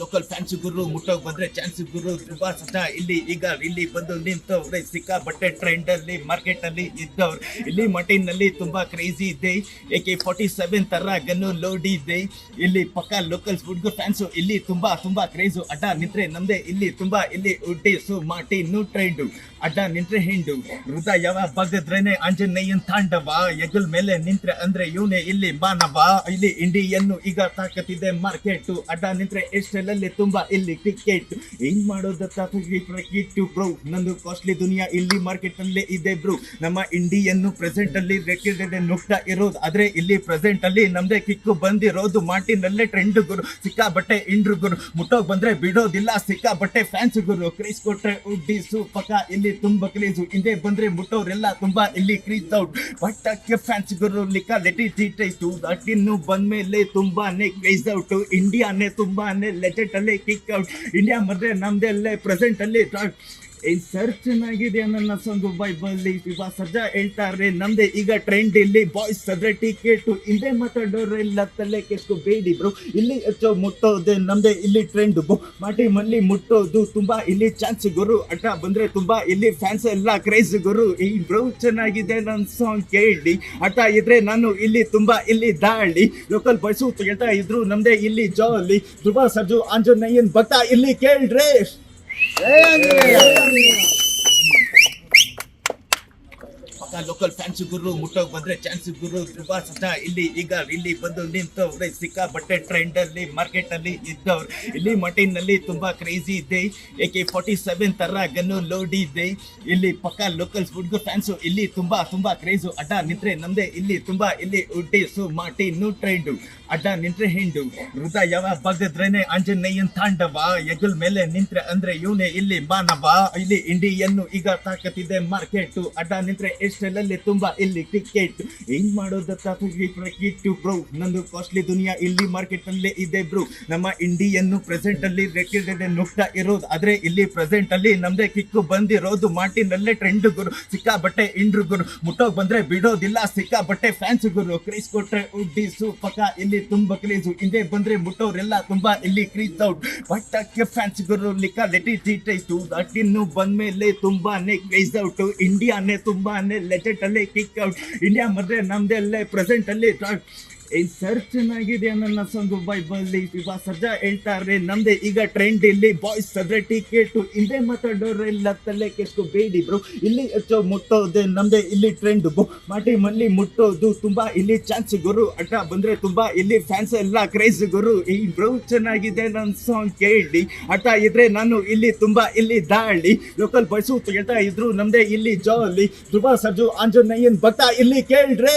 Local fancy ಗುರು ಮುಟ್ಟೋಗಿ ಬಂದ್ರೆ ಚಾನ್ಸಿ ಗುರು ತುಂಬಾ ಸಟ ಇಲ್ಲಿ ಈಗ ಇಲ್ಲಿ ಬಂದು ನಿಂತವ್ರೆ. ಸಿಕ್ಕಾಬಟ್ಟೆ ಟ್ರೆಂಡ್ ಅಲ್ಲಿ ಮಾರ್ಕೆಟ್ ಅಲ್ಲಿ ಇದ್ದವ್ರು. ಇಲ್ಲಿ ಮಟೀನಲ್ಲಿ ತುಂಬಾ ಕ್ರೇಜಿ ಇದೆ. ಏಕೆ ಫೋರ್ಟಿ ಸೆವೆನ್ ತರ ಗನ್ನು ಲೋಡ್ ಇದೆ. ಇಲ್ಲಿ ಪಕ್ಕ ಲೋಕಲ್ ಹುಡುಗ ಫ್ಯಾನ್ಸ್ ಇಲ್ಲಿ ತುಂಬಾ ತುಂಬಾ ಕ್ರೇಜು ಅಡ್ಡ ನಿಂತ್ರೆ ನಮ್ದೆ. ಇಲ್ಲಿ ತುಂಬಾ ಇಲ್ಲಿ ಉಡ್ಡಿಸು ಮಾಟಿನು ಟ್ರೆಂಡು ಅಡ್ಡ ನಿಂತ್ರೆ ಹಿಂಡು. ಹೃದಯವ ಬಗದ್ರೇನೆ ಆಂಜನೇಯನ್ ತಾಂಡವ. ಎಗಲ್ ಮೇಲೆ ನಿಂತ್ರೆ ಅಂದ್ರೆ ಇವನೇ ಇಲ್ಲಿ ಮಾನವ. ಇಲ್ಲಿ ಇಂಡಿಯನ್ನು ಈಗ ತಾಕತ್ತಿದೆ ಮಾರ್ಕೆಟ್ ಅಡ್ಡ ನಿಂತ್ರೆ ಎಷ್ಟೆಲ್ಲಲ್ಲಿ ತುಂಬಾ ಇಲ್ಲಿ ಟಿಕೆಟ್ ಏನ್ ಮಾಡೋದತ್ತ ಬ್ರೋ ನಂದು ಕಾಸ್ಟ್ಲಿ ದುನಿಯಾ ಇಲ್ಲಿ ಮಾರ್ಕೆಟ್ ಅಲ್ಲೇ ಇದೆ ಬ್ರೋ ನಮ್ಮ ಇಂಡಿಯನ್ನು ಪ್ರೆಸೆಂಟ್ ಅಲ್ಲಿ ರೆಕೆಡ್ ನುಗ್ತಾ ಇರೋದು. ಆದ್ರೆ ಇಲ್ಲಿ ಪ್ರೆಸೆಂಟ್ ಅಲ್ಲಿ ನಮ್ದೇ ಕಿಕ್ಕು ಬಂದಿರೋದು. ಮಾಟಿನಲ್ಲೇ ಟ್ರೆಂಡ್ ಗುರು. ಸಿಕ್ಕಾಬಟ್ಟೆ ಇಂಡ್ರು ಗುರು. ಮುಟ್ಟೋಗ್ ಬಂದ್ರೆ ಬಿಡೋದಿಲ್ಲ. ಸಿಕ್ಕಾಬಟ್ಟೆ ಫ್ಯಾನ್ಸ್ ಗುರು. ಕ್ರೀಸ್ ಕೊಟ್ರೆ ಉಡ್ಡಿಸು ಪಕ್ಕ ಇಲ್ಲಿ ತುಂಬಾ ಕ್ರೇಜು ಹಿಂದೆ ಬಂದ್ರೆ ಮುಟ್ಟೋರೆಲ್ಲ ತುಂಬಾ ಇಲ್ಲಿ ಕ್ರೀಸ್ ಔಟ್ ಬಟ್ಟಕ್ಕೆ ಫ್ಯಾನ್ಸ್ ಗುರು ಲಿಕ್ಕ ಲೆಟಿ ದಟ್ ಇನ್ನು ಬಂದ್ಮೇಲೆ ತುಂಬಾನೇ ಕ್ರೀಸ್ ಔಟ್ ಇಂಡಿಯಾನೇ ತುಂಬಾನೇ ಲೆಜೆಟ್ ಅಲ್ಲೇ ಕಿಕ್ ಔಟ್ ಇಂಡಿಯಾ ಮದ್ರೆ ನಮ್ದೆಲ್ಲೇ ಪ್ರೆಸೆಂಟ್ ಅಲ್ಲಿ. ಏನ್ ಸರ್ಚ್ ಚೆನ್ನಾಗಿದೆ ನನ್ನ ಸಾಂಗ್ ಬೈಬಲ್ಲಿ ಇವ ಸರ್ಜಾ ಹೇಳ್ತಾರೆ. ನಂದೆ ಈಗ ಟ್ರೆಂಡ್ ಇಲ್ಲಿ ಬಾಯ್ಸ್ ಅದ್ರೆ ಟಿಕೆಟ್ ಮಾತಾಡೋರು ಇಲ್ಲ ತಲೆ ಕೆಸ್ಕೊ ಬೇಡಿ ಬ್ರೋ ಇಲ್ಲಿ ಹೆಚ್ಚು ಮುಟ್ಟೋದೆ ನಂದೆ ಇಲ್ಲಿ ಟ್ರೆಂಡ್ ಮಾಟಿ ಮಲ್ಲಿ ಮುಟ್ಟೋದು ತುಂಬಾ ಇಲ್ಲಿ ಚಾನ್ಸ್ ಗುರು. ಅಡ್ಡ ಬಂದ್ರೆ ತುಂಬಾ ಇಲ್ಲಿ ಫ್ಯಾನ್ಸ್ ಎಲ್ಲ ಕ್ರೇಜ್ ಗುರು. ಈ ಬ್ರೋ ಚೆನ್ನಾಗಿದೆ ನನ್ನ ಸಾಂಗ್ ಕೇಳಿ. ಅಟ ಇದ್ರೆ ನಾನು ಇಲ್ಲಿ ತುಂಬಾ ಇಲ್ಲಿ ದಾಳಿ. ಲೋಕಲ್ ಬಾಯ್ಸು ಹೇಳ್ತಾ ಇದ್ರು, ನಮ್ದೆ ಇಲ್ಲಿ ಜಾಲಿ ಧ್ರುವ ಸರ್ಜು ಆಂಜನೇಯನ್ ಭಕ್ತ ಇಲ್ಲಿ ಕೇಳ್ರಿ. ಪಕ್ಕ ಲೋಕಲ್ ಫ್ಯಾನ್ಸ್ ಗುರು ಮುಟ್ಟೋಗ್ ಬಂದ್ರೆ ಚಾನ್ಸ್ ಗುರು ಸಟ ಇಲ್ಲಿ ಈಗ ಇಲ್ಲಿ ಬಂದು ನಿಂತವ್ರೆ ಸಿಕ್ಕಾಬಟ್ಟೆ ಟ್ರೆಂಡ್ ಅಲ್ಲಿ ಮಾರ್ಕೆಟ್ ಅಲ್ಲಿ ಇದ್ದವ್ರು. ಇಲ್ಲಿ ಮಟೀನಲ್ಲಿ ತುಂಬಾ ಕ್ರೇಜಿ ಇದೆ. ಏಕೆ ಫಾರ್ಟಿ ಸೆವೆನ್ ತರ ಗನ್ನು ಲೋಡ್ ಇದೆ. ಇಲ್ಲಿ ಪಕ್ಕ ಲೋಕಲ್ ಹುಡುಗ ಫ್ಯಾನ್ಸ್ ಇಲ್ಲಿ ತುಂಬಾ ತುಂಬಾ ಕ್ರೇಜು ಅಡ್ಡ ನಿಂತ್ರೆ ನಮ್ದೆ. ಇಲ್ಲಿ ತುಂಬಾ ಇಲ್ಲಿ ಉಡ್ಡಿಸು ಮಾಟಿನ್ನು ಟ್ರೆಂಡು ಅಡ್ಡ ನಿಂತ್ರೆ ಹಿಂಡು. ಹೃದಯವ ಬಗದ್ರೇನೆ ಆಂಜನೇಯನ್ ತಾಂಡವ. ಎಗಲ್ ಮೇಲೆ ನಿಂತ್ರೆ ಅಂದ್ರೆ ಇವನೇ ಇಲ್ಲಿ ಮಾನವ. ಇಲ್ಲಿ ಇಂಡಿಯನ್ನು ಈಗ ತಾಕತ್ತಿದೆ ಮಾರ್ಕೆಟ್ ಅಡ್ಡ ನಿಂತ್ರೆ ಎಷ್ಟೆಲ್ಲಲ್ಲಿ ತುಂಬಾ ಇಲ್ಲಿ ಕ್ರಿಕೆಟ್ ಏನ್ ಮಾಡೋದತ್ತ ಕಿಟ್ಟು ಬ್ರೋ ನಂದು ಕಾಸ್ಟ್ಲಿ ದುನಿಯಾ ಇಲ್ಲಿ ಮಾರ್ಕೆಟ್ ನಲ್ಲೇ ಇದೆ ಬ್ರೋ ನಮ್ಮ ಇಂಡಿಯನ್ನು ಪ್ರೆಸೆಂಟ್ ಅಲ್ಲಿ ರೆಕೆಡ್ ನುಗ್ತಾ ಇರೋದು ಆದ್ರೆ ಇಲ್ಲಿ ಪ್ರೆಸೆಂಟ್ ಅಲ್ಲಿ ನಮ್ದೇ ಕಿಕ್ಕು ಬಂದಿರೋದು ಮಾಟಿನಲ್ಲೇ ಟ್ರೆಂಡ್ ಗುರು ಸಿಕ್ಕಾಬಟ್ಟೆ ಇಂಡ್ರು ಗುರು ಮುಟ್ಟೋಗ್ ಬಂದ್ರೆ ಬಿಡೋದಿಲ್ಲ ಸಿಕ್ಕಾಬಟ್ಟೆ ಫ್ಯಾನ್ಸ್ ಗುರು ಕ್ರೀಸ್ ಕೊಟ್ರೆ ಉಡ್ಡಿಸು ಪಕ್ಕ ಇಲ್ಲಿ ತುಂಬಾ ಕ್ರೇಜು ಹಿಂದೆ ಬಂದ್ರೆ ಮುಟ್ಟೋರೆಲ್ಲ ತುಂಬಾ ಇಲ್ಲಿ ಕ್ರೀಸ್ ಔಟ್ ಬಟ್ಟಕ್ಕೆ ಫ್ಯಾನ್ಸ್ ಗುರು ಲಿಕ್ಕ ಲೆಟಿ ದಟ್ ಇನ್ನು ಬಂದ್ಮೇಲೆ ತುಂಬಾನೇ ಕ್ರೀಸ್ ಔಟ್ ಇಂಡಿಯಾನೇ ತುಂಬಾನೇ ಅಲ್ಲೇ ಕಿಕ್ ಔಟ್ ಇಂಡಿಯಾ ಮದ್ರೆ ನಮ್ದೆಲ್ಲೇ ಪ್ರೆಸೆಂಟ್ ಅಲ್ಲಿ ಏನ್ ಸರ್ ಚೆನ್ನಾಗಿದೆ ನನ್ನ ಸಾಂಗ್ ಬೈಬಲ್ಲಿ ಇವ ಸರ್ಜಾ ಹೇಳ್ತಾರೆ. ನಮ್ದೆ ಈಗ ಟ್ರೆಂಡ್ ಇಲ್ಲಿ. ಬಾಯ್ಸ್ ಅದ್ರೆ ಟಿಕೆಟ್ ಹಿಂದೆ ಮಾತಾಡೋರೆಲ್ಲ ತಲೆ ಬೇಡಿ ಬ್ರೋ ಇಲ್ಲಿ ಹೆಚ್ಚು ಮುಟ್ಟೋದೆ ನಮ್ದೆ ಇಲ್ಲಿ ಟ್ರೆಂಡ್ ಮಾಟಿ ಮಲ್ಲಿ ಮುಟ್ಟೋದು ತುಂಬಾ ಇಲ್ಲಿ ಚಾನ್ಸ್ ಗುರು. ಅಡ್ಡ ಬಂದ್ರೆ ತುಂಬಾ ಇಲ್ಲಿ ಫ್ಯಾನ್ಸ್ ಎಲ್ಲ ಕ್ರೇಜ್ ಗುರು. ಈ ಬ್ರೋ ಚೆನ್ನಾಗಿದೆ ನನ್ನ ಸಾಂಗ್ ಕೇಳಿ. ಅಟ ಇದ್ರೆ ನಾನು ಇಲ್ಲಿ ತುಂಬಾ ಇಲ್ಲಿ ದಾಳಿ. ಲೋಕಲ್ ಬಾಯ್ಸು ಹೇಳ್ತಾ ಇದ್ರು ನಮ್ದೆ ಇಲ್ಲಿ ಜಾಲಿ ಧ್ರುವ, ಸರ್ಜು, ಆಂಜನೇಯನ್ ಭಕ್ತ ಇಲ್ಲಿ ಕೇಳ್ರಿ.